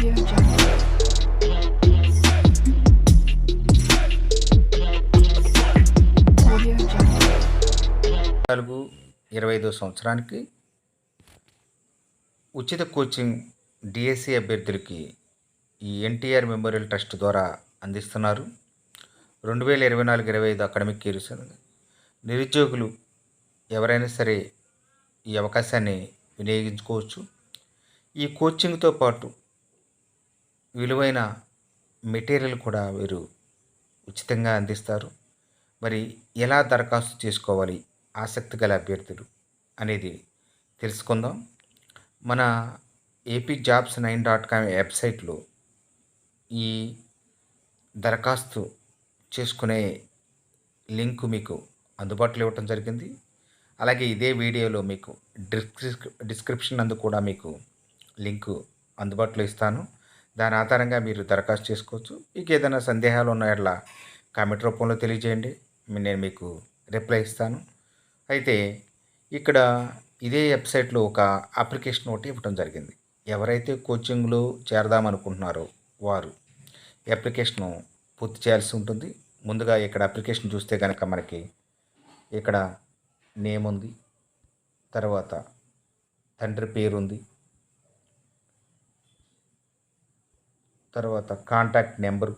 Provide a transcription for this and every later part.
నాలుగు ఇరవై ఐదో సంవత్సరానికి ఉచిత కోచింగ్ డిఎస్సి అభ్యర్థులకి ఈ ఎన్టీఆర్ మెమోరియల్ ట్రస్ట్ ద్వారా అందిస్తున్నారు. రెండు వేల ఇరవై నాలుగు ఇరవై ఐదు అకాడమిక్ ఇయర్ నిరుద్యోగులు ఎవరైనా సరే ఈ అవకాశాన్ని వినియోగించుకోవచ్చు. ఈ కోచింగ్తో పాటు విలువైన మెటీరియల్ కూడా వీరు ఉచితంగా అందిస్తారు. మరి ఎలా దరఖాస్తు చేసుకోవాలి? ఆసక్తి గల అభ్యర్థులు అనేది తెలుసుకుందాం. మన AP jobs nine dot com వెబ్సైట్లో ఈ దరఖాస్తు చేసుకునే లింక్ మీకు అందుబాటులో ఇవ్వటం జరిగింది. అలాగే ఇదే వీడియోలో మీకు డిస్క్రిప్ డిస్క్రిప్షన్ అందు కూడా మీకు లింకు అందుబాటులో ఇస్తాను. దాని ఆధారంగా మీరు దరఖాస్తు చేసుకోవచ్చు. మీకు ఏదైనా సందేహాలు ఉన్న ఎట్లా కామెంట్ రూపంలో తెలియజేయండి. నేను మీకు రిప్లై ఇస్తాను. అయితే ఇక్కడ ఇదే వెబ్సైట్లో ఒక అప్లికేషన్ ఒకటి ఇవ్వడం జరిగింది. ఎవరైతే కోచింగ్లో చేరదామనుకుంటున్నారో వారు అప్లికేషను పూర్తి చేయాల్సి ఉంటుంది. ముందుగా ఇక్కడ అప్లికేషన్ చూస్తే కనుక మనకి ఇక్కడ నేమ్ ఉంది. తర్వాత తండ్రి పేరు తర్వాత కాంటాక్ట్ నెంబరు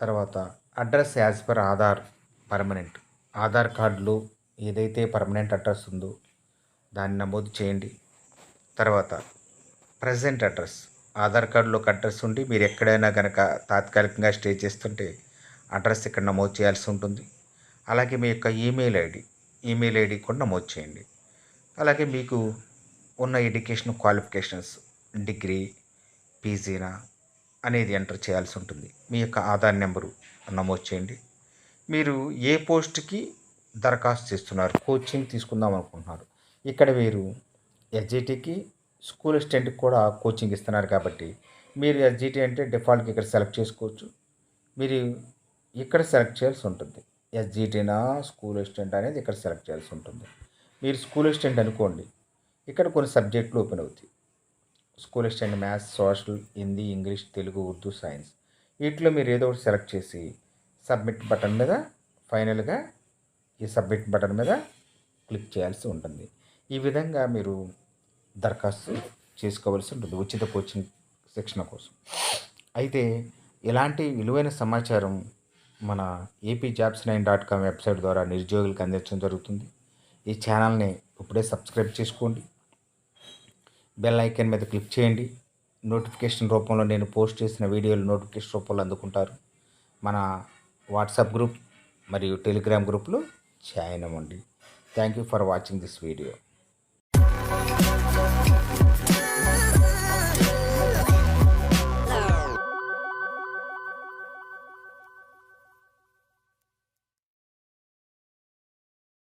తర్వాత address as per Aadhaar permanent Aadhaar కార్డులో ఏదైతే పర్మనెంట్ అడ్రస్ ఉందో దాన్ని నమోదు చేయండి. తర్వాత ప్రజెంట్ అడ్రస్ ఆధార్ కార్డులో ఒక అడ్రస్ ఉండి మీరు ఎక్కడైనా కనుక తాత్కాలికంగా స్టే చేస్తుంటే అడ్రస్ ఇక్కడ నమోదు చేయాల్సి ఉంటుంది. అలాగే మీ యొక్క ఈమెయిల్ ఐడి ఈమెయిల్ ఐడి కూడా నమోదు చేయండి. అలాగే మీకు ఉన్న ఎడ్యుకేషన్ క్వాలిఫికేషన్స్ డిగ్రీ పీజీనా అనేది ఎంటర్ చేయాల్సి ఉంటుంది. మీ యొక్క ఆధార్ నెంబరు నమోదు చేయండి. మీరు ఏ పోస్ట్కి దరఖాస్తు చేస్తున్నారు? కోచింగ్ తీసుకుందాం అనుకుంటున్నారు. ఇక్కడ మీరు ఎస్జిటికి స్కూల్ అసిస్టెంట్కి కూడా కోచింగ్ ఇస్తున్నారు కాబట్టి మీరు ఎస్జిటి అంటే డిఫాల్ట్కి ఇక్కడ సెలెక్ట్ చేసుకోవచ్చు. మీరు ఇక్కడ సెలెక్ట్ చేయాల్సి ఉంటుంది. ఎస్జిటీనా స్కూల్ అసిస్టెంట్ అనేది ఇక్కడ సెలెక్ట్ చేయాల్సి ఉంటుంది. మీరు స్కూల్ అసిస్టెంట్ అనుకోండి ఇక్కడ కొన్ని సబ్జెక్టులు ఓపెన్ అవుతాయి. School assistant maths social Hindi English Telugu Urdu science. వీటిలో మీరు ఏదో ఒకటి సెలెక్ట్ చేసి సబ్మిట్ బటన్ మీద ఫైనల్గా ఈ సబ్మిట్ బటన్ మీద క్లిక్ చేయాల్సి ఉంటుంది. ఈ విధంగా మీరు దరఖాస్తు చేసుకోవాల్సి ఉంటుంది ఉచిత కోచింగ్ శిక్షణ కోసం. అయితే ఇలాంటి విలువైన సమాచారం మన AP jobs nine dot com website ద్వారా నిరుద్యోగులకు అందించడం జరుగుతుంది. ఈ ఛానల్ని ఇప్పుడే సబ్స్క్రైబ్ చేసుకోండి. బెల్ ఐకాన్ మీద క్లిక్ చేయండి. నోటిఫికేషన్ రూపంలో నేను పోస్ట్ చేసిన వీడియోలు నోటిఫికేషన్ రూపంలో అందుకుంటారు. మన వాట్సాప్ గ్రూప్ మరియు టెలిగ్రామ్ గ్రూప్లో జాయిన్ అవ్వండి. Thank you for watching this video.